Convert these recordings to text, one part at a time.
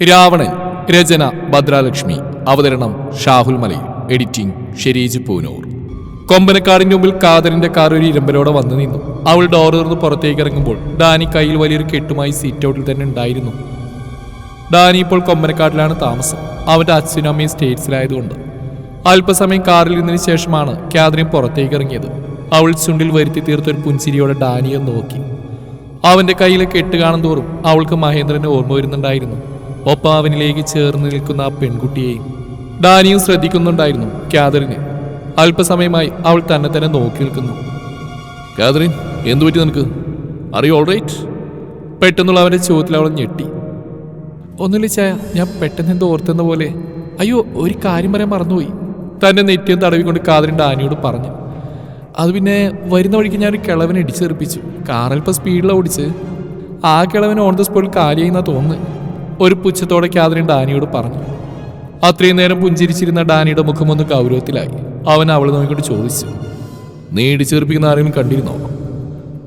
രാവണൻ രചന ഭദ്രാലക്ഷ്മി അവതരണം ഷാഹുൽ മലയിൽ എഡിറ്റിംഗ് ഷെരീജ് പൂനൂർ. കൊമ്പനക്കാടിന്റെ മുമ്പിൽ കാതറിന്റെ കാർ ഒരു ഇരമ്പലോടെ വന്നു നിന്നു. അവൾ ഡോർ തുറന്ന് പുറത്തേക്ക് ഇറങ്ങുമ്പോൾ ഡാനി കയ്യിൽ വലിയൊരു കെട്ടുമായി സീറ്റ് ഔട്ടിൽ തന്നെ ഉണ്ടായിരുന്നു. ഡാനി ഇപ്പോൾ കൊമ്പനക്കാട്ടിലാണ് താമസം. അവന്റെ അച്ഛനും അമ്മയും സ്റ്റേറ്റ്സിലായതുകൊണ്ട്. അല്പസമയം കാറിൽ നിന്നതിന് ശേഷമാണ് കാതറിൻ പുറത്തേക്ക് ഇറങ്ങിയത്. അവൾ ചുണ്ടിൽ വരുത്തി തീർത്തൊരു പുഞ്ചിരിയോടെ ഡാനിയെ നോക്കി. അവന്റെ കയ്യിലെ കെട്ട് കാണും തോറും അവൾക്ക് മഹേന്ദ്രനെ ഓർമ്മ വരുന്നുണ്ടായിരുന്നു. ഒപ്പം അവനിലേക്ക് ചേർന്ന് നിൽക്കുന്ന ആ പെൺകുട്ടിയെയും ഡാനിയും ശ്രദ്ധിക്കുന്നുണ്ടായിരുന്നു കാതറിന്. അല്പസമയമായി അവൾ തന്നെ തന്നെ നോക്കി നിൽക്കുന്നു. കാതറിൻ എന്തു പറ്റി നിനക്ക്? അറിയോ ഓൾ റൈറ്റ് പെട്ടെന്നുള്ള അവന്റെ ചോദ്യത്തിൽ അവൾ ഞെട്ടി. ഒന്നുമില്ല ചായ ഞാൻ പെട്ടെന്ന് എന്തോ ഓർത്തെന്ന പോലെ. അയ്യോ ഒരു കാര്യം പറയാൻ മറന്നുപോയി. തന്നെ നെറ്റിയും തടവിക്കൊണ്ട് കാതറിൻ ഡാനിയോട് പറഞ്ഞു. അത് പിന്നെ വരുന്ന വഴിക്ക് ഞാൻ ഒരു കിളവനെ ഇടിച്ചെറിപ്പിച്ചു കാറൽപ്പം സ്പീഡിലാണ് ഓടിച്ച് ആ കിളവൻ ഓൺ ദ സ്പോട്ടിൽ കാലിയായി എന്നാ തോന്നുന്നു ഒരു പുച്ഛത്തോടെ കാതറിൻ ഡാനിയോട് പറഞ്ഞു. അത്രയും നേരം പുഞ്ചിരിച്ചിരുന്ന ഡാനിയുടെ മുഖമൊന്ന് ഗൗരവത്തിലായി. അവൻ അവളെ നോക്കിക്കൊണ്ട് ചോദിച്ചു. നീ ഇടിച്ചേർപ്പിക്കുന്ന ആരെയും കണ്ടിരുന്നോ?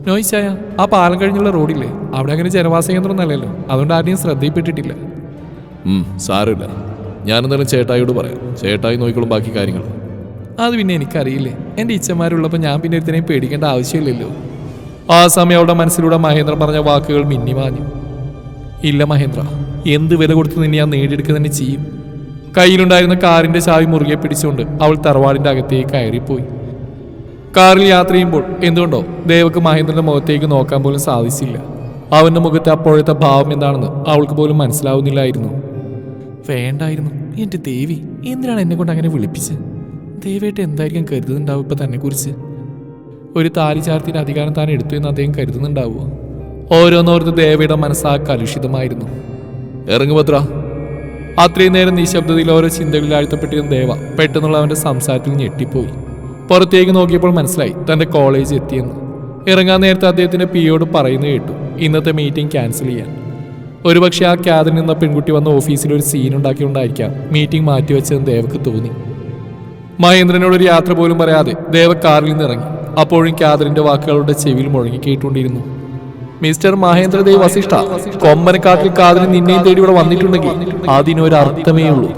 നോയിച്ചായ ആ പാലം കഴിഞ്ഞുള്ള റോഡില്ലേ? അവിടെ അങ്ങനെ ജനവാസ കേന്ദ്രം നല്ലല്ലോ അതുകൊണ്ട് ആരെയും ശ്രദ്ധയിൽപ്പെട്ടിട്ടില്ല. സാരമില്ല. ഞാനെന്തായാലും ചേട്ടായിയോട് പറയാം. ചേട്ടായി നോക്കിക്കോളും ബാക്കി കാര്യങ്ങൾ. അത് പിന്നെ എനിക്കറിയില്ലേ. എന്റെ ഇച്ഛന്മാരുള്ളപ്പോൾ ഞാൻ പിന്നെ ഒരുത്തിനെയും പേടിക്കേണ്ട ആവശ്യമില്ലല്ലോ. ആ സമയം അവളുടെ മനസ്സിലൂടെ മഹേന്ദ്രൻ പറഞ്ഞ വാക്കുകൾ മിന്നി മാഞ്ഞു ഇല്ല മഹേന്ദ്ര. എന്ത് വില കൊടുത്ത് നിന്നെ ഞാൻ നേടിയെടുക്കുക തന്നെ ചെയ്യും? കയ്യിലുണ്ടായിരുന്ന കാറിന്റെ ചാവി മുറുകെ പിടിച്ചുകൊണ്ട് അവൾ തറവാടിന്റെ അകത്തേക്ക് കയറിപ്പോയി. കാറിൽ യാത്ര ചെയ്യുമ്പോൾ എന്തുകൊണ്ടോ ദേവക്ക് മഹേന്ദ്രന്റെ മുഖത്തേക്ക് നോക്കാൻ പോലും സാധിച്ചില്ല. അവന്റെ മുഖത്തെ അപ്പോഴത്തെ ഭാവം എന്താണെന്ന് അവൾക്ക് പോലും മനസ്സിലാവുന്നില്ലായിരുന്നു. വേണ്ടായിരുന്നു എന്റെ ദേവി എന്തിനാണ് എന്നെ കൊണ്ട് അങ്ങനെ വിളിപ്പിച്ചത് ദേവിയായിട്ട് എന്തായിരിക്കും കരുതുന്നുണ്ടാവും ഇപ്പൊ തന്നെ കുറിച്ച് ഒരു താലി ചാർത്തിന്റെ അധികാരം താൻ എടുത്തു എന്ന് അദ്ദേഹം കരുതുന്നുണ്ടാവുമോ? ഓരോന്നോർത്ത് ദേവയുടെ മനസ്സാ കലുഷിതമായിരുന്നു ഇറങ്ങുപത്ര അത്രയും നേരം നിശബ്ദതയിൽ ഓരോ ചിന്തകളിൽ ആഴ്ത്തപ്പെട്ടിരുന്ന ദേവ പെട്ടെന്നുള്ള അവന്റെ സംസാരത്തിൽ ഞെട്ടിപ്പോയി. പുറത്തേക്ക് നോക്കിയപ്പോൾ മനസ്സിലായി തന്റെ കോളേജ് എത്തിയെന്ന്. ഇറങ്ങാൻ നേരത്തെ അദ്ദേഹത്തിന്റെ പിയോട് പറയുന്നു കേട്ടു. ഇന്നത്തെ മീറ്റിംഗ് ക്യാൻസൽ ചെയ്യാൻ. ഒരുപക്ഷെ ആ ക്യാദിൽ നിന്ന പെൺകുട്ടി വന്ന ഓഫീസിൽ ഒരു സീൻ ഉണ്ടാക്കിയുണ്ടായിരിക്കാം മീറ്റിംഗ് മാറ്റിവെച്ചതെന്ന് ദേവക്ക് തോന്നി. മഹേന്ദ്രനോട് ഒരു യാത്ര പോലും പറയാതെ ദേവ കാറിൽ നിന്ന് ഇറങ്ങി. അപ്പോഴും ക്യാദറിന്റെ വാക്കുകളുടെ ചെവിയിൽ മുഴങ്ങി കേട്ടുകൊണ്ടിരുന്നു. മിസ്റ്റർ മഹേന്ദ്രദേവ് വസിഷ്ഠ കൊമ്പനക്കാട്ടിൽ കാതിൽ നിന്നെയും തേടി ഇവിടെ വന്നിട്ടുണ്ടെങ്കിൽ അതിനൊരു അർത്ഥമേ ഉള്ളൂ.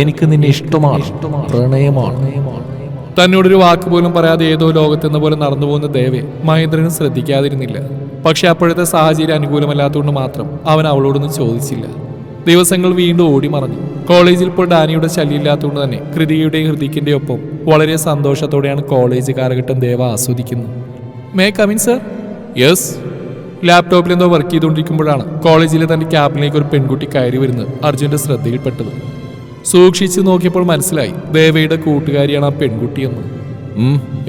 എനിക്ക് നിന്നെ ഇഷ്ടമാണ് പ്രണയമാണ്. തന്നോടൊരു വാക്ക് പോലും പറയാതെ ഏതോ ലോകത്തെന്ന പോലെ നടന്നു പോകുന്ന ദേവെ മഹേന്ദ്രനും ശ്രദ്ധിക്കാതിരുന്നില്ല. പക്ഷെ അപ്പോഴത്തെ സാഹചര്യം അനുകൂലമല്ലാത്തതുകൊണ്ട് മാത്രം അവൻ അവളോടൊന്നും ചോദിച്ചില്ല. ദിവസങ്ങൾ വീണ്ടും ഓടി മറഞ്ഞു. കോളേജിൽ ഇപ്പോൾ ഡാനിയുടെ ശല്യമില്ലാത്തതുകൊണ്ട് തന്നെ കൃതിയുടെയും ഹൃദിക്കിന്റെ ഒപ്പം വളരെ സന്തോഷത്തോടെയാണ് കോളേജ് കാലഘട്ടം ദേവ ആസ്വദിക്കുന്നത്. മേ കമിൻ സർ യെസ് ലാപ്ടോപ്പിൽ എന്തോ വർക്ക് ചെയ്തുകൊണ്ടിരിക്കുമ്പോഴാണ് കോളേജിലെ തന്റെ ക്യാബിനിലേക്ക് ഒരു പെൺകുട്ടി കയറി വരുന്നത് അർജുന്റെ ശ്രദ്ധയിൽപ്പെട്ടത്. സൂക്ഷിച്ചു നോക്കിയപ്പോൾ മനസ്സിലായി ദേവയുടെ കൂട്ടുകാരിയാണ് ആ പെൺകുട്ടിയെന്ന്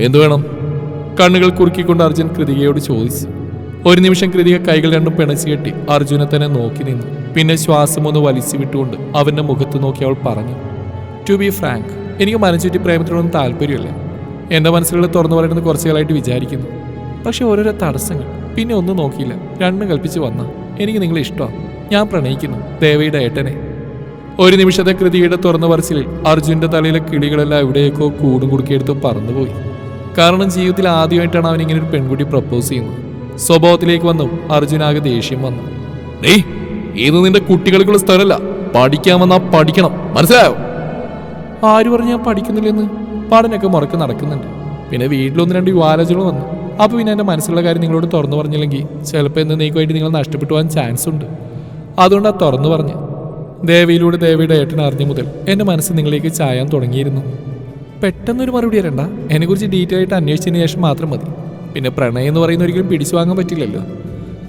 എന്തു വേണം? കണ്ണുകൾ കുറുക്കിക്കൊണ്ട് അർജുൻ കൃതികയോട് ചോദിച്ചു. ഒരു നിമിഷം കൃതിക കൈകൾ രണ്ടും പിണച്ചു കെട്ടി അർജുനെ തന്നെ നോക്കി നിന്നു. പിന്നെ ശ്വാസം ഒന്ന് വലിച്ചു വിട്ടുകൊണ്ട് അവന്റെ മുഖത്ത് നോക്കി അവൾ പറഞ്ഞു ടു ബി ഫ്രാങ്ക് എനിക്ക് മനസ്സുറ്റി പ്രേമത്തിനോടൊന്നും താല്പര്യമില്ല. എന്റെ മനസ്സിലുള്ള തുറന്നു പറയുന്നത് കുറച്ചു കാലമായിട്ട് വിചാരിക്കുന്നു. പക്ഷെ ഓരോരോ തടസ്സങ്ങൾ. പിന്നെ ഒന്നും നോക്കിയില്ല. രണ്ടും കൽപ്പിച്ച് വന്ന. എനിക്ക് നിങ്ങളെ ഇഷ്ടമാണ് ഞാൻ പ്രണയിക്കുന്നു. ദേവയുടെ ഏട്ടനെ. ഒരു നിമിഷത്തെ കൃതിയുടെ തുറന്ന പറച്ചിലിൽ അർജുന്റെ തലയിലെ കിളികളെല്ലാം എവിടെയൊക്കെ കൂടും കുടുക്കിയെടുത്ത് പറന്നുപോയി. കാരണം ജീവിതത്തിൽ ആദ്യമായിട്ടാണ് അവൻ ഇങ്ങനെ ഒരു പെൺകുട്ടി പ്രപ്പോസ് ചെയ്യുന്നത്. സ്വഭാവത്തിലേക്ക് വന്നു. അർജുനാകെ ദേഷ്യം വന്നു. ഡേയ് ഇത് നിന്റെ കുട്ടികൾക്കുള്ള സ്ഥലമല്ല. പഠിക്കാൻ വന്നാ പഠിക്കണം. മനസ്സിലായോ? ആര് പറഞ്ഞു ഞാൻ പഠിക്കുന്നില്ലെന്ന്? പാടനൊക്കെ മുറക്ക് നടക്കുന്നുണ്ട്. പിന്നെ വീട്ടിലൊന്ന് രണ്ട് യുവാലോചനകൾ വന്നു. അപ്പൊ പിന്നെ എന്റെ മനസ്സിലുള്ള കാര്യം നിങ്ങളോട് തുറന്നു പറഞ്ഞില്ലെങ്കിൽ ചിലപ്പോൾ എന്നേക്കുമായിട്ട് നിങ്ങൾ നഷ്ടപ്പെട്ടു പോകാൻ ചാൻസ് ഉണ്ട്. അതുകൊണ്ട് ആ തുറന്നു പറഞ്ഞ്. ദേവിയിലൂടെ ദേവിയുടെ ഏട്ടൻ അറിഞ്ഞ മുതൽ എന്റെ മനസ്സ് നിങ്ങളിലേക്ക് ചായാൻ തുടങ്ങിയിരുന്നു. പെട്ടെന്നൊരു മറുപടി തരണ്ട. എന്നെക്കുറിച്ച് ഡീറ്റെയിൽ ആയിട്ട് അന്വേഷിച്ചതിന് ശേഷം മാത്രം മതി. പിന്നെ പ്രണയം എന്ന് പറയുന്ന ഒരിക്കലും പിടിച്ചു വാങ്ങാൻ പറ്റില്ലല്ലോ.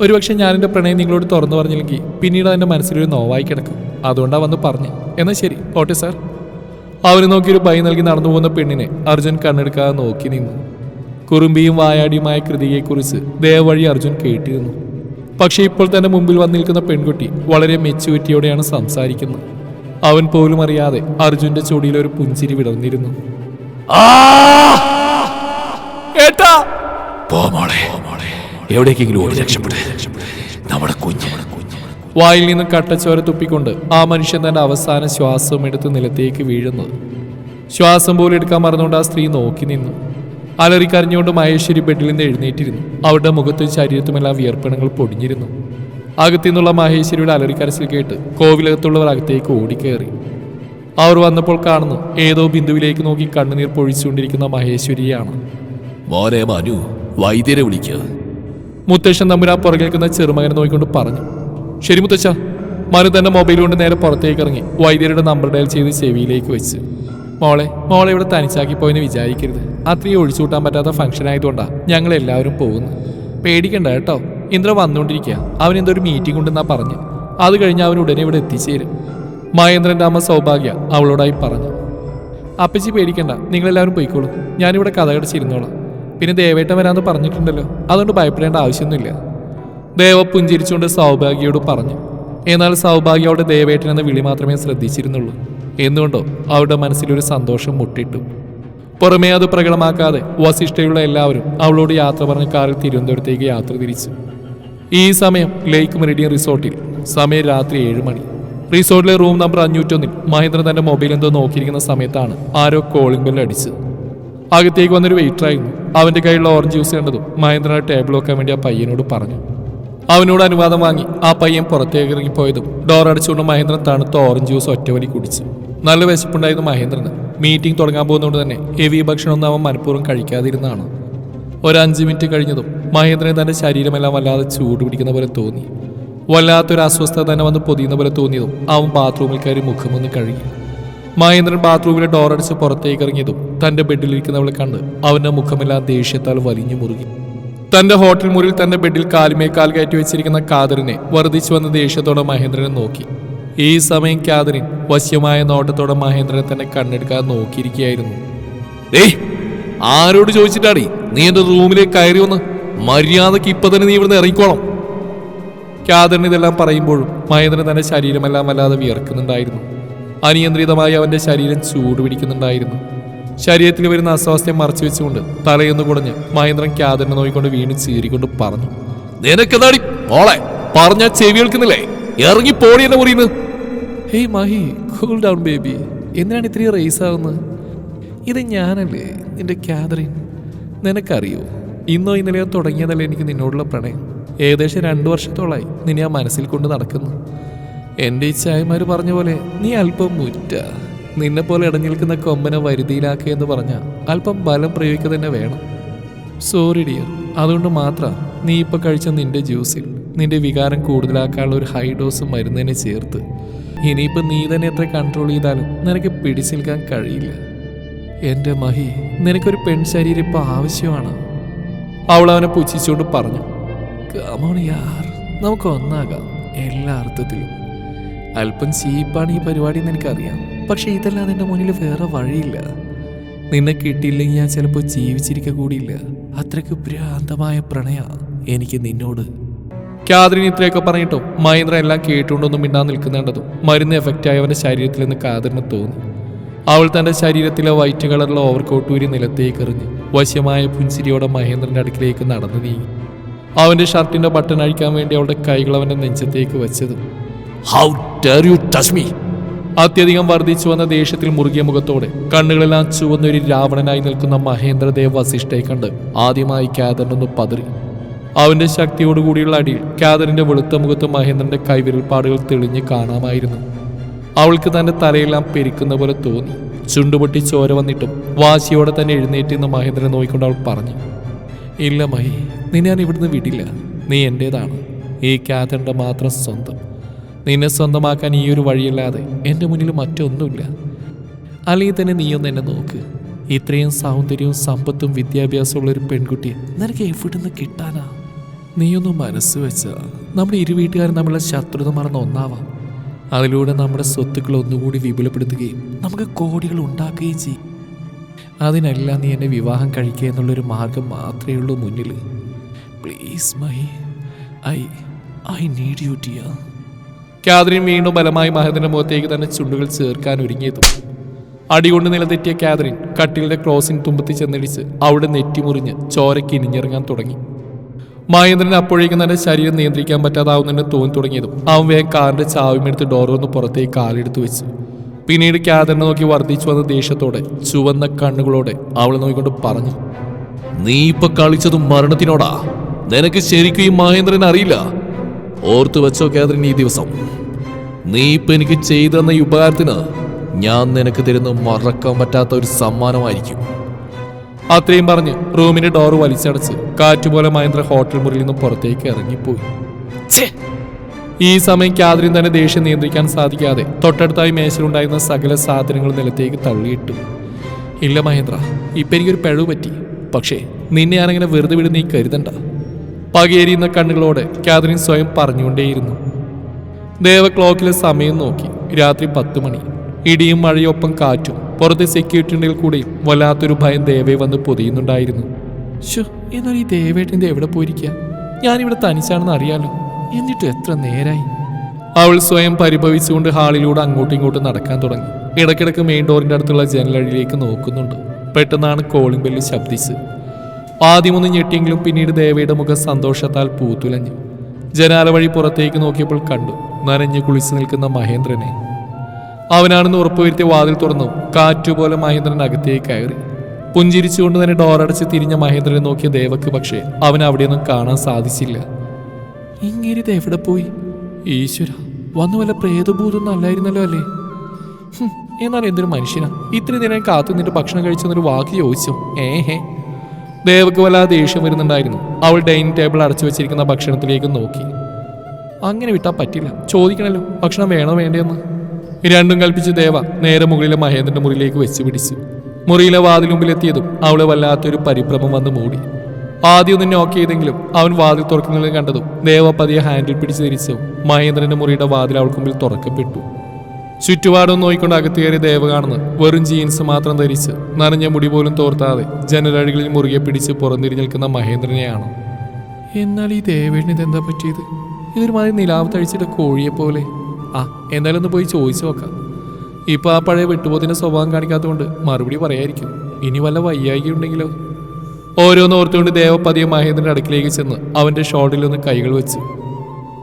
ഒരുപക്ഷെ ഞാൻ എന്റെ പ്രണയം നിങ്ങളോട് തുറന്നു പറഞ്ഞില്ലെങ്കിൽ പിന്നീട് അതെന്റെ മനസ്സിലൊരു നോവായി കിടക്കും. അതുകൊണ്ടാണ് വന്ന് പറഞ്ഞു. എന്നാൽ ശരി ഓട്ടെ സാർ. അവന് നോക്കി ഒരു ഭയം നൽകി നടന്നു പോകുന്ന പെണ്ണിനെ അർജുൻ കണ്ണെടുക്കാതെ നോക്കി നിന്നു. കുറുമ്പിയും വായാടിയുമായ കൃതിയെക്കുറിച്ച് ദേവവഴി അർജുൻ കേട്ടിരുന്നു. പക്ഷേ ഇപ്പോൾ തന്നെ മുമ്പിൽ വന്നിരിക്കുന്ന പെൺകുട്ടി വളരെ മെച്ചുവറ്റിയോടെയാണ് സംസാരിക്കുന്നത്. അവൻ പോലും അറിയാതെ അർജുന്റെ ചൊടിയിൽ ഒരു പുഞ്ചിരി വിടർന്നിരുന്നു. ഏട്ടാ! പോ മോളെ. എവിടേക്കെങ്കിലും ഓടി രക്ഷപ്പെട്. നമ്മുടെ കുഞ്ഞ്. വായിൽ നിന്ന് കട്ടച്ചോര തുപ്പിക്കൊണ്ട് ആ മനുഷ്യൻ തന്റെ അവസാന ശ്വാസം എടുത്ത് നിലത്തേക്ക് വീഴുന്നത് ശ്വാസം പോലും എടുക്കാൻ മറന്നുകൊണ്ട് ആ സ്ത്രീ നോക്കി നിന്നു. അലറിക്കരഞ്ഞുകൊണ്ട് മഹേശ്വരി ബെഡിൽ നിന്ന് എഴുന്നേറ്റിരുന്നു. അവരുടെ മുഖത്തും ശരീരത്തുമെല്ലാം വിയർപ്പണങ്ങൾ പൊടിഞ്ഞിരുന്നു. അകത്തുനിന്നുള്ള മഹേശ്വരിയുടെ അലറിക്കരച്ചിൽ കേട്ട് കോവിലകത്തുള്ളവർ അകത്തേക്ക് ഓടിക്കയറി അവർ വന്നപ്പോൾ കാണുന്നു ഏതോ ബിന്ദുവിലേക്ക് നോക്കി കണ്ണുനീർ പൊഴിച്ചുകൊണ്ടിരിക്കുന്ന മഹേശ്വരിയാണ് മോനെ മനു വൈദ്യരെ വിളിക്കുക മുത്തശ്ശൻ തമ്മിൽ ആ പുറകേൽക്കുന്ന ചെറുമകനെ നോക്കിക്കൊണ്ട് പറഞ്ഞു ശരി മുത്തശ്ശ മനു തന്റെ മൊബൈൽ കൊണ്ട് നേരെ പുറത്തേക്ക് ഇറങ്ങി വൈദ്യരുടെ നമ്പർ ഡയൽ ചെയ്ത് ചെവിയിലേക്ക് വെച്ച്. മോളെ മോളെ ഇവിടെ തനിച്ചാക്കി പോയെന്ന് വിചാരിക്കരുത്. അത്രയും ഒഴിച്ചുകൂട്ടാൻ പറ്റാത്ത ഫംഗ്ഷൻ ആയതുകൊണ്ടാ ഞങ്ങൾ എല്ലാവരും പോകുന്നു പേടിക്കണ്ട കേട്ടോ. ഇന്ദ്ര വന്നുകൊണ്ടിരിക്കുക അവൻ എന്തോ ഒരു മീറ്റിംഗ് ഉണ്ടെന്നാ പറഞ്ഞ്. അത് കഴിഞ്ഞ് അവൻ ഉടനെ ഇവിടെ എത്തിച്ചേരും. മഹേന്ദ്രന്റെ അമ്മ സൗഭാഗ്യ അവളോടായി പറഞ്ഞു. അപ്പച്ചി പേടിക്കണ്ട നിങ്ങളെല്ലാവരും പോയിക്കോളൂ. ഞാനിവിടെ കഥ കടിച്ചിരുന്നോളാം. പിന്നെ ദേവേട്ടൻ വരാമെന്ന് പറഞ്ഞിട്ടുണ്ടല്ലോ. അതുകൊണ്ട് ഭയപ്പെടേണ്ട ആവശ്യമൊന്നുമില്ല. ദേവ പുഞ്ചിരിച്ചുകൊണ്ട് സൗഭാഗ്യയോട് പറഞ്ഞു. എന്നാൽ സൗഭാഗ്യ അവിടെ ദേവേട്ടൻ എന്ന വിളി മാത്രമേ ശ്രദ്ധിച്ചിരുന്നുള്ളൂ. എന്തുകൊണ്ടോ അവരുടെ മനസ്സിലൊരു സന്തോഷം മുട്ടിട്ടു. പുറമേ അത് പ്രകടമാക്കാതെ വസിഷ്ഠയുള്ള എല്ലാവരും അവളോട് യാത്ര പറഞ്ഞ് കാറിൽ തിരുവനന്തപുരത്തേക്ക് യാത്ര തിരിച്ചു. ഈ സമയം ലേക്ക് മെറിഡിയൻ റിസോർട്ടിൽ സമയം രാത്രി ഏഴ് മണി. റിസോർട്ടിലെ റൂം നമ്പർ അഞ്ഞൂറ്റൊന്നിൽ മഹേന്ദ്രൻ തന്റെ മൊബൈൽ എന്തോ നോക്കിയിരിക്കുന്ന സമയത്താണ് ആരോ കോളിംഗ് ബെൽ അടിച്ചത്. അകത്തേക്ക് വന്നൊരു വെയിറ്ററായിരുന്നു അവന്റെ കയ്യിലുള്ള ഓറഞ്ച് ജ്യൂസ് കണ്ടതും മഹേന്ദ്രൻ ടേബിൾ വെക്കാൻ വേണ്ടി ആ പയ്യനോട് പറഞ്ഞു. അവനോട് അനുവാദം വാങ്ങി ആ പയ്യൻ പുറത്തേക്ക് ഇറങ്ങിപ്പോയതും ഡോർ അടിച്ചുകൊണ്ട് മഹേന്ദ്രൻ തണുത്ത ഓറഞ്ച് ജ്യൂസ് ഒറ്റവലി കുടിച്ചു. നല്ല വിശപ്പുണ്ടായിരുന്നു മഹേന്ദ്രന്. മീറ്റിംഗ് തുടങ്ങാൻ പോകുന്നതുകൊണ്ട് തന്നെ ഹെവി ഭക്ഷണമൊന്നും അവൻ മനഃപൂർവം കഴിക്കാതിരുന്നതാണ്. ഒരു അഞ്ച് മിനിറ്റ് കഴിഞ്ഞതും മഹേന്ദ്രൻ തന്റെ ശരീരമെല്ലാം വല്ലാതെ ചൂട് പിടിക്കുന്ന പോലെ തോന്നി. വല്ലാത്തൊരു അസ്വസ്ഥത തന്നെ വന്ന് പൊതിയുന്ന പോലെ തോന്നിയതും അവൻ ബാത്റൂമിൽ കയറി മുഖമൊന്ന് കഴുകി. മഹേന്ദ്രൻ ബാത്റൂമിലെ ഡോർ അടിച്ച് പുറത്തേക്ക് ഇറങ്ങിയതും തന്റെ ബെഡിലിരിക്കുന്നവളെ കണ്ട് അവന്റെ മുഖമെല്ലാം ദേഷ്യത്താൽ വലിഞ്ഞു മുറുകി. തന്റെ ഹോട്ടൽ മുറിയിൽ തന്റെ ബെഡിൽ കാലുമേക്കാൽ കാൽ കയറ്റി വെച്ചിരിക്കുന്ന കാതറിനെ വർദ്ധിച്ചു വന്ന ദേഷ്യത്തോടെ മഹേന്ദ്രനെ നോക്കി. ഈ സമയം കാതറിൻ വശ്യമായ നോട്ടത്തോടെ മഹേന്ദ്രനെ തന്നെ കണ്ണെടുക്കാൻ നോക്കിയിരിക്കുകയായിരുന്നു. ഏയ് ആരോട് ചോദിച്ചിട്ടാടി നീ എന്റെ റൂമിലേക്ക് കയറി വന്ന് മര്യാദയ്ക്ക് ഇപ്പൊ തന്നെ നീ ഇവിടുന്ന് ഇറങ്ങിക്കോണം കാതറിന് ഇതെല്ലാം പറയുമ്പോഴും മഹേന്ദ്രൻ തന്റെ ശരീരമെല്ലാം വല്ലാതെ വിയർക്കുന്നുണ്ടായിരുന്നു. അനിയന്ത്രിതമായി അവന്റെ ശരീരം ചൂട് പിടിക്കുന്നുണ്ടായിരുന്നു. ശരീരത്തിൽ വരുന്ന അസ്വാസ്ഥ്യം മറച്ചു വെച്ചുകൊണ്ട് തലയൊന്ന് കുടഞ്ഞ് മഹേന്ദ്രൻ കാതറിനെ നോക്കിക്കൊണ്ട് വീണ് ചീറിക്കൊണ്ട് പറഞ്ഞു നിനക്കെന്താടി മോളെ? പറഞ്ഞ ചെവി കേൾക്കുന്നില്ലേ? ഇറങ്ങി പോടി എന്നെ hey Mahi cool down baby എന്തിനാണ് ഇത്രയും റേസ് ആവുന്നത്? ഇത് ഞാനല്ലേ നിന്റെ കാതറിൻ. നിനക്കറിയോ ഇന്നോ ഇന്നലെയോ തുടങ്ങിയതല്ലേ എനിക്ക് നിന്നോടുള്ള പ്രണയം. ഏകദേശം രണ്ടു വർഷത്തോളായി നിന്നെ ആ മനസ്സിൽ കൊണ്ട് നടക്കുന്നു. എന്റെ ഈ ചായമാർ പറഞ്ഞ പോലെ നീ അല്പം മുറ്റ. നിന്നെ പോലെ ഇടഞ്ഞു നിൽക്കുന്ന കൊമ്പനെ വരുതിയിലാക്കുക എന്ന് പറഞ്ഞാൽ അല്പം ബലം പ്രയോഗിക്കുക തന്നെ വേണം. സോറി ഡിയർ അതുകൊണ്ട് മാത്രം നീ ഇപ്പോൾ കഴിച്ച നിന്റെ ജ്യൂസിൽ നിന്റെ വികാരം കൂടുതലാക്കാനുള്ള ഒരു ഹൈ ഡോസ് മരുന്നിനെ ചേർത്ത് ഇനിയിപ്പോ നീ തന്നെ എത്ര കൺട്രോൾ ചെയ്താലും നിനക്ക് പിടിച്ചു നിൽക്കാൻ കഴിയില്ല. എന്റെ മഹി നിനക്കൊരു പെൺശരീരം ശരീരം ഇപ്പൊ ആവശ്യമാണ്. അവൾ അവനെ പുച്ഛിച്ചുകൊണ്ട് പറഞ്ഞു "Come on യാർ നമുക്ക് ഒന്നാകാം എല്ലാ അർത്ഥത്തിലും. അല്പം ചീപ്പാണ് ഈ പരിപാടി എന്ന് എനിക്കറിയാം പക്ഷേ ഇതെല്ലാം എന്റെ മുന്നിൽ വേറെ വഴിയില്ല. നിന്നെ കിട്ടിയില്ലെങ്കിൽ ഞാൻ ചിലപ്പോൾ ജീവിച്ചിരിക്കുക കൂടിയില്ല. അത്രയ്ക്ക് ഭ്രാന്തമായ പ്രണയ എനിക്ക് നിന്നോട്. കാതറിന് ഇത്രയൊക്കെ പറഞ്ഞിട്ടും? മഹേന്ദ്ര എല്ലാം കേട്ടുകൊണ്ടൊന്നും മിണ്ടാൻ നിൽക്കുന്നുണ്ടതും. മരുന്ന് എഫക്റ്റ് ആയി ശരീരത്തിൽ നിന്ന് കാതറിന് തോന്നി. അവൾ തന്റെ ശരീരത്തിലെ വൈറ്റ് കളറിലെ ഓവർകോട്ട് ഊരി നിലത്തേക്ക് എറിഞ്ഞ് വശ്യമായ പുഞ്ചിരിയോടെ മഹേന്ദ്രന്റെ അടുക്കിലേക്ക് നടന്നു നീങ്ങി. അവന്റെ ഷർട്ടിന്റെ ബട്ടൺ അഴിക്കാൻ വേണ്ടി അവളുടെ കൈകൾ അവന്റെ നെഞ്ചത്തേക്ക് വെച്ചതും. How dare you touch me അത്യധികം വർദ്ധിച്ചു വന്ന ദേഷ്യത്തിൽ മുറുകിയ മുഖത്തോടെ കണ്ണുകളെല്ലാം ചുവന്നൊരു രാവണനായി നിൽക്കുന്ന മഹേന്ദ്രദേവ് വസിഷ്ഠയെ കണ്ട് ആദ്യമായി കാതറിനൊന്ന് പതറി. അവന്റെ ശക്തിയോടുകൂടിയുള്ള അടിയിൽ കാതറിന്റെ വെളുത്ത മുഖത്ത് മഹേന്ദ്രന്റെ കൈവിരൽപ്പാടുകൾ തെളിഞ്ഞ് കാണാമായിരുന്നു. അവൾക്ക് തന്റെ തലയെല്ലാം പെരിക്കുന്ന പോലെ തോന്നി. ചുണ്ടുപൊട്ടി ചോര വന്നിട്ടും വാശിയോടെ തന്നെ എഴുന്നേറ്റ് നിന്ന് മഹേന്ദ്രനെ നോക്കിക്കൊണ്ട് അവൾ പറഞ്ഞു ഇല്ല മഹി നിന്നെ ഞാൻ ഇവിടുന്ന് വിടില്ല. നീ എന്റേതാണ് ഈ കാതറിന്റെ മാത്രം സ്വന്തം. നിന്നെ സ്വന്തമാക്കാൻ ഈ ഒരു വഴിയല്ലാതെ എന്റെ മുന്നിൽ മറ്റൊന്നുമില്ല. അല്ലെങ്കിൽ തന്നെ നീയൊന്ന് എന്നെ നോക്ക്. ഇത്രയും സൗന്ദര്യവും സമ്പത്തും വിദ്യാഭ്യാസമുള്ള ഒരു പെൺകുട്ടിയെ നിനക്ക് എവിടുന്ന് കിട്ടാനാ? നീയൊന്ന് മനസ്സ് വെച്ച നമ്മുടെ ഇരു വീട്ടുകാരും നമ്മളെ ശത്രുത മറന്ന ഒന്നാവാം. അതിലൂടെ നമ്മുടെ സ്വത്തുക്കൾ ഒന്നുകൂടി വിപുലപ്പെടുത്തുകയും നമുക്ക് കോടികൾ ഉണ്ടാക്കുകയും ചെയ്യും. അതിനെല്ലാം നീ എന്നെ വിവാഹം കഴിക്കുക എന്നുള്ളൊരു മാർഗം മാത്രമേ ഉള്ളൂ മുന്നിൽ please my I I need you dear Catherine വീണ്ടും ബലമായി മഹേന്ദ്രന്റെ മുഖത്തേക്ക് തന്നെ ചുണ്ടുകൾ ചേർക്കാൻ ഒരുങ്ങിയതും. അടികൊണ്ട് നിലതെറ്റിയ കാതറിൻ കട്ടിലിന്റെ ക്രോസിംഗ് തുമ്പത്തി ചെന്നിടിച്ച് അവിടെ നെറ്റിമുറിഞ്ഞ് ചോരയ്ക്ക് ഇനിഞ്ഞിറങ്ങാൻ തുടങ്ങി. മഹേന്ദ്രൻ അപ്പോഴേക്കും തന്നെ ശരീരം നിയന്ത്രിക്കാൻ പറ്റാതാവുന്നതിന് തോന്നി തുടങ്ങിയതും അവൻ വേഗം കാറിന്റെ ചാവിമെടുത്ത് ഡോറൊന്ന് പുറത്തേക്ക് കാലെടുത്ത് വെച്ചു. പിന്നീട് കാതറിനെ നോക്കി വർദ്ധിച്ചു വന്ന ദേഷ്യത്തോടെ ചുവന്ന കണ്ണുകളോടെ അവളെ നോക്കിക്കൊണ്ട് പറഞ്ഞു നീ ഇപ്പൊ കളിച്ചത് മരണത്തിനോടാ? നിനക്ക് ശരിക്കും ഈ മഹേന്ദ്രൻ അറിയില്ല? ഓർത്തു വെച്ചോ കാതറിൻ ഈ ദിവസം. നീ ഇപ്പൊ എനിക്ക് ചെയ്തെന്ന ഈ ഉപകാരത്തിന് ഞാൻ നിനക്ക് തരുന്ന മറക്കാൻ പറ്റാത്ത ഒരു സമ്മാനമായിരിക്കും. അത്രയും പറഞ്ഞ് റൂമിന്റെ ഡോർ വലിച്ചടച്ച് കാറ്റുപോലെ മഹേന്ദ്ര ഹോട്ടൽ മുറിയിൽ നിന്നും പുറത്തേക്ക് ഇറങ്ങിപ്പോയി! ഈ സമയം കാതറിൻ തന്നെ ദേഷ്യം നിയന്ത്രിക്കാൻ സാധിക്കാതെ തൊട്ടടുത്തായി മേശയിലുണ്ടായിരുന്ന സകല സാധനങ്ങളും നിലത്തേക്ക് തള്ളിയിട്ടു. ഇല്ല മഹേന്ദ്ര ഇപ്പൊ എനിക്കൊരു പിഴവ് പറ്റി. പക്ഷേ നിന്നെ ഞാനങ്ങനെ വെറുതെ വിട് നീ കരുതണ്ട. പകയേരിയുന്ന കണ്ണുകളോടെ കാതറിൻ സ്വയം പറഞ്ഞുകൊണ്ടേയിരുന്നു. ദേവ ക്ലോക്കിലെ സമയം നോക്കി. രാത്രി പത്ത് മണി. ഇടിയും മഴയൊപ്പം കാറ്റും. പുറത്തെ സെക്യൂരിറ്റിയിൽ കൂടെ വല്ലാത്തൊരു ഭയം ദേവയെ വന്ന് പൊതിയുന്നുണ്ടായിരുന്നു. ഷോ എന്നാൽ ഈ ദേവേട്ടന്റെ എവിടെ പോയിരിക്കുക ഞാനിവിടെ തനിച്ചാണെന്ന് അറിയാലോ. എന്നിട്ട് എത്ര നേരായി. അവൾ സ്വയം പരിഭവിച്ചുകൊണ്ട് ഹാളിലൂടെ അങ്ങോട്ടും ഇങ്ങോട്ടും നടക്കാൻ തുടങ്ങി. ഇടയ്ക്കിടയ്ക്ക് മെയിൻ ഡോറിന്റെ അടുത്തുള്ള ജനലഴിയിലേക്ക് നോക്കുന്നുണ്ട്. പെട്ടെന്നാണ് കോളിംഗ് ബെല്ല് ശബ്ദിച്ച്. ആദ്യമൊന്ന് ഞെട്ടിയെങ്കിലും പിന്നീട് ദേവയുടെ മുഖം സന്തോഷത്താൽ പൂത്തുലഞ്ഞു. ജനാല വഴി പുറത്തേക്ക് നോക്കിയപ്പോൾ കണ്ടു. നനഞ്ഞു കുളിച്ചു നിൽക്കുന്ന മഹേന്ദ്രനെ. അവനാണെന്ന് ഉറപ്പുവരുത്തിയ വാതിൽ തുറന്നു. കാറ്റുപോലെ മഹേന്ദ്രൻ അകത്തേക്ക് കയറി. പുഞ്ചിരിച്ചുകൊണ്ട് തന്നെ ഡോറടച്ച് തിരിഞ്ഞ മഹേന്ദ്രനെ നോക്കിയ ദേവക്ക് പക്ഷേ അവൻ അവിടെയൊന്നും കാണാൻ സാധിച്ചില്ല. ഇങ്ങനെ എവിടെ പോയി? ഈശ്വര വന്നു വല്ല പ്രേതഭൂതൊന്നും അല്ലായിരുന്നല്ലോ അല്ലേ? എന്നാൽ എന്തൊരു മനുഷ്യനാ. ഇത്രയും നേരം കാത്തു നിന്നിട്ട് ഭക്ഷണം കഴിച്ചെന്നൊരു വാക്ക് ചോദിച്ചു. ഏഹേ. ദേവക്ക് വല്ലാതെ ദേഷ്യം വരുന്നുണ്ടായിരുന്നു. അവൾ ഡൈനിങ് ടേബിൾ അടച്ചു വെച്ചിരിക്കുന്ന ഭക്ഷണത്തിലേക്ക് നോക്കി. അങ്ങനെ വിട്ടാൽ പറ്റില്ല. ചോദിക്കണല്ലോ ഭക്ഷണം വേണോ വേണ്ടേന്ന്. രണ്ടും കൽപ്പിച്ച് ദേവ നേരെ മുകളിലെ മഹേന്ദ്രന്റെ മുറിയിലേക്ക് വെച്ച് പിടിച്ചു. മുറിയിലെ വാതിൽ മുമ്പിലെത്തിയതും അവളെ വല്ലാത്തൊരു പരിഭ്രമം വന്ന് മൂടി. ആദ്യം ഒന്ന് നോക്ക് ചെയ്തെങ്കിലും അവൻ വാതിൽ തുറക്കുന്നത് കണ്ടതും ദേവ പതിയെ ഹാൻഡിൽ പിടിച്ച് തിരിച്ചു മഹേന്ദ്രന്റെ മുറിയുടെ വാതിൽ അവൾക്ക് മുമ്പിൽ തുറക്കപ്പെട്ടു. ചുറ്റുപാടും നോയിക്കൊണ്ട് അകത്ത് കയറി ദേവ കാണുന്നത് വെറും ജീൻസ് മാത്രം ധരിച്ച് നനഞ്ഞ മുടി പോലും തോർത്താതെ ജനലഴികളിൽ മുറുകെ പിടിച്ച് പുറന്തിരിഞ്ഞ് നിൽക്കുന്ന മഹേന്ദ്രനെയാണ്. എന്നാൽ ഈ ദേവേടിന് ഇതെന്താ പറ്റിയത്? ഇതൊരുമാതിരി നിലാവ് കോഴിയെ പോലെ ആ എന്തായാലും ഒന്ന് പോയി ചോദിച്ചു നോക്കാം. ഇപ്പൊ ആ പഴയ വിട്ടുപോത്തിന്റെ സ്വഭാവം കാണിക്കാത്തതുകൊണ്ട് മറുപടി പറയായിരിക്കും ഇനി വല്ല വയ്യായിക ഉണ്ടെങ്കിലോ? ഓരോന്ന് ഓർത്തുകൊണ്ട് ദേവപതിയെ മഹേന്ദ്രന്റെ അടുക്കിലേക്ക് ചെന്ന് അവന്റെ ഷോൾഡറിൽ ഒന്ന് കൈകൾ വെച്ച്.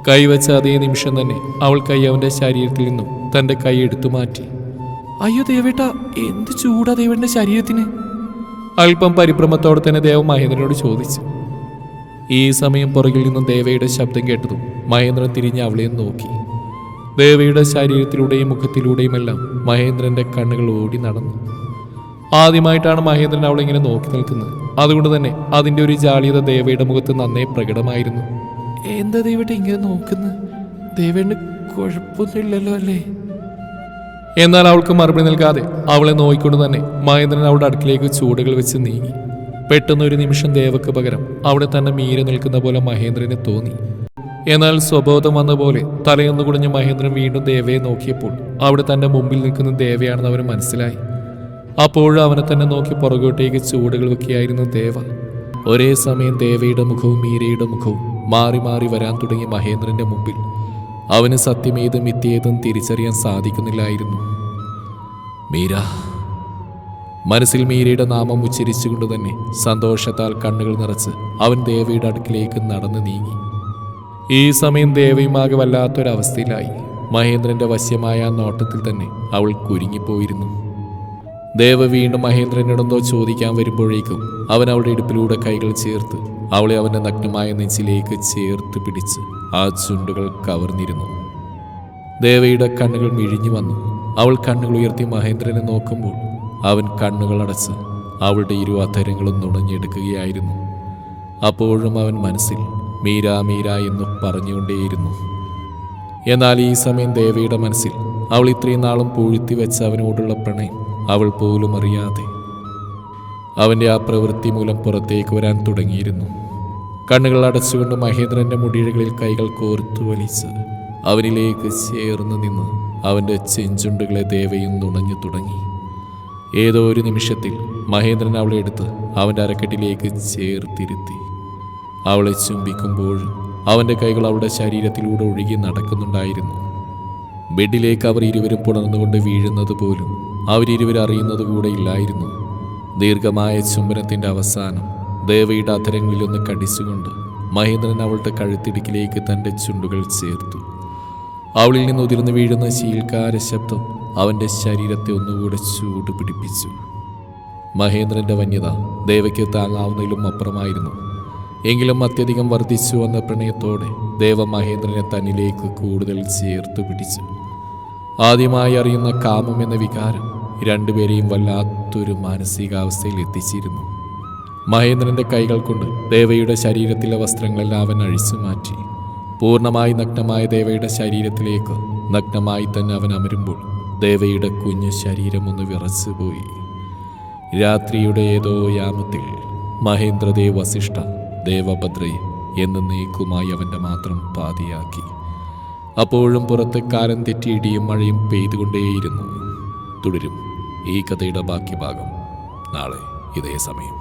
കൈവച്ച അതേ നിമിഷം തന്നെ അവൾ കൈ അവന്റെ ശരീരത്തിൽ നിന്നും തന്റെ കൈ എടുത്തു മാറ്റി. അയ്യോ ദേവേട്ട എന്ത് ചൂടാ ദേവന്റെ ശരീരത്തിന്? അല്പം പരിഭ്രമത്തോടെ തന്നെ ദേവ മഹേന്ദ്രനോട് ചോദിച്ചു. ഈ സമയം പുറകിൽ നിന്നും ദേവയുടെ ശബ്ദം കേട്ടതും മഹേന്ദ്രൻ തിരിഞ്ഞ് അവളെ നോക്കി. ദേവയുടെ ശരീരത്തിലൂടെയും മുഖത്തിലൂടെയുമെല്ലാം മഹേന്ദ്രന്റെ കണ്ണുകൾ ഓടി നടന്നു. ആദ്യമായിട്ടാണ് മഹേന്ദ്രൻ അവളെ ഇങ്ങനെ നോക്കി നിൽക്കുന്നത്. അതുകൊണ്ട് തന്നെ അതിന്റെ ഒരു ജാളിയത ദേവയുടെ മുഖത്ത് നന്നേ പ്രകടമായിരുന്നു. എന്താ ദേവട്ടെ ഇങ്ങനെ നോക്കുന്നത്? ദേവേന് കുഴപ്പമൊന്നുമില്ലല്ലോ അല്ലേ? എന്നാൽ അവൾക്ക് മറുപടി നൽകാതെ അവളെ നോയിക്കൊണ്ട് തന്നെ മഹേന്ദ്രൻ അവളുടെ അടുക്കിലേക്ക് ചൂടുകൾ വെച്ച് നീങ്ങി. പെട്ടെന്ന് ഒരു നിമിഷം ദേവക്ക് പകരം അവിടെ തന്നെ മീര നിൽക്കുന്ന പോലെ മഹേന്ദ്രന് തോന്നി. എന്നാൽ സ്വബോധം വന്ന പോലെ തലയൊന്നു കുടഞ്ഞ മഹേന്ദ്രൻ വീണ്ടും ദേവയെ നോക്കിയപ്പോൾ അവിടെ തന്റെ മുമ്പിൽ നിൽക്കുന്ന ദേവയാണെന്ന് അവന് മനസ്സിലായി. അപ്പോഴും അവനെ തന്നെ നോക്കി പുറകോട്ടേക്ക് ചൂടുകൾ വെക്കുകയായിരുന്നു ദേവ. ഒരേ സമയം ദേവയുടെ മുഖവും മീരയുടെ മുഖവും മാറി മാറി വരാൻ തുടങ്ങിയ മഹേന്ദ്രന്റെ മുമ്പിൽ അവന് സത്യമേതും മിഥ്യേതും തിരിച്ചറിയാൻ സാധിക്കുന്നില്ലായിരുന്നു. മീര മനസ്സിൽ മീരയുടെ നാമം ഉച്ചരിച്ചുകൊണ്ട് തന്നെ സന്തോഷത്താൽ കണ്ണുകൾ നിറച്ച് അവൻ ദേവയുടെ അടുക്കിലേക്ക് നടന്നു നീങ്ങി. ഈ സമയം ദേവയുമാകെ വല്ലാത്തൊരവസ്ഥയിലായി. മഹേന്ദ്രന്റെ വശ്യമായ നോട്ടത്തിൽ തന്നെ അവൾ കുരുങ്ങിപ്പോയിരുന്നു. ദേവ വീണ്ടും മഹേന്ദ്രനോടെന്തോ ചോദിക്കാൻ വരുമ്പോഴേക്കും അവൻ അവളുടെ ഇടുപ്പിലൂടെ കൈകൾ ചേർത്ത് അവളെ അവന്റെ നഗ്നമായ നെഞ്ചിലേക്ക് ചേർത്ത് പിടിച്ച് ആ ചുണ്ടുകൾ കവർന്നിരുന്നു. ദേവയുടെ കണ്ണുകൾ മിഴിഞ്ഞു വന്നു. അവൾ കണ്ണുകൾ ഉയർത്തി മഹേന്ദ്രനെ നോക്കുമ്പോൾ അവൻ കണ്ണുകൾ അടച്ച് അവളുടെ ഇരു അധരങ്ങളും നുണഞ്ഞെടുക്കുകയായിരുന്നു. അപ്പോഴും അവൻ മനസ്സിൽ മീര മീര എന്ന് പറഞ്ഞുകൊണ്ടേയിരുന്നു. എന്നാൽ ഈ സമയം ദേവിയുടെ മനസ്സിൽ അവൾ ഇത്രയും നാളും പൂഴ്ത്തി വെച്ച അവനോടുള്ള പ്രണയം അവൾ പോലും അറിയാതെ അവന്റെ ആ പ്രവൃത്തി മൂലം പുറത്തേക്ക് വരാൻ തുടങ്ങിയിരുന്നു. കണ്ണുകൾ അടച്ചുകൊണ്ട് മഹേന്ദ്രന്റെ മുടിയിഴകളിൽ കൈകൾ കോർത്തു വലിച്ച് അവനിലേക്ക് ചേർന്ന് നിന്ന് അവന്റെ ചെഞ്ചുണ്ടുകളെ ദേവയും നുണഞ്ഞു തുടങ്ങി. ഏതോ ഒരു നിമിഷത്തിൽ മഹേന്ദ്രൻ അവളെ എടുത്ത് അവന്റെ അരക്കെട്ടിലേക്ക് ചേർത്തിരുത്തി. അവളെ ചുംബിക്കുമ്പോഴും അവന്റെ കൈകൾ അവളുടെ ശരീരത്തിലൂടെ ഒഴുകി നടക്കുന്നുണ്ടായിരുന്നു. ബെഡിലേക്ക് അവർ ഇരുവരും പുണർന്നുകൊണ്ട് വീഴുന്നത് പോലും അവരിരുവരും അറിയുന്നത് കൂടെ ഇല്ലായിരുന്നു. ദീർഘമായ ചുംബനത്തിന്റെ അവസാനം ദേവയുടെ അധരങ്ങളിലൊന്ന് കടിച്ചുകൊണ്ട് മഹേന്ദ്രൻ അവളുടെ കഴുത്തിടുക്കിലേക്ക് തന്റെ ചുണ്ടുകൾ ചേർത്തു. അവളിൽ നിന്ന് ഉതിർന്നു വീഴുന്ന ശീൽക്കാര ശബ്ദം അവന്റെ ശരീരത്തെ ഒന്നുകൂടെ ചൂട് പിടിപ്പിച്ചു മഹേന്ദ്രന്റെ വന്യത ദേവയ്ക്ക് താങ്ങാവുന്നതിലും അപ്പുറമായിരുന്നു. എങ്കിലും അത്യധികം വർദ്ധിച്ചു വന്ന പ്രണയത്തോടെ ദേവമഹേന്ദ്രനെ തന്നിലേക്ക് കൂടുതൽ ചേർത്ത് പിടിച്ചു. ആദ്യമായി അറിയുന്ന കാമം എന്ന വികാരം രണ്ടുപേരെയും വല്ലാത്തൊരു മാനസികാവസ്ഥയിൽ എത്തിച്ചിരുന്നു. മഹേന്ദ്രന്റെ കൈകൾ കൊണ്ട് ദേവയുടെ ശരീരത്തിലെ വസ്ത്രങ്ങളെല്ലാം അവൻ അഴിച്ചു മാറ്റി. പൂർണമായി നഗ്നമായ ദേവയുടെ ശരീരത്തിലേക്ക് നഗ്നമായി തന്നെ അവൻ അമരുമ്പോൾ ദേവയുടെ കുഞ്ഞു ശരീരം ഒന്ന് വിറച്ചുപോയി രാത്രിയുടെ ഏതോ യാമത്തിൽ മഹേന്ദ്രദേവ് വസിഷ്ഠ ദേവഭദ്രയെ എന്നേക്കുമായി അവന്റെ മാത്രം പാതിയാക്കി. അപ്പോഴും പുറത്ത് കാലം തെറ്റി ഇടിയും മഴയും പെയ്തുകൊണ്ടേയിരുന്നു. തുടരും ഈ കഥയുടെ ബാക്കി ഭാഗം നാളെ ഇതേ സമയം.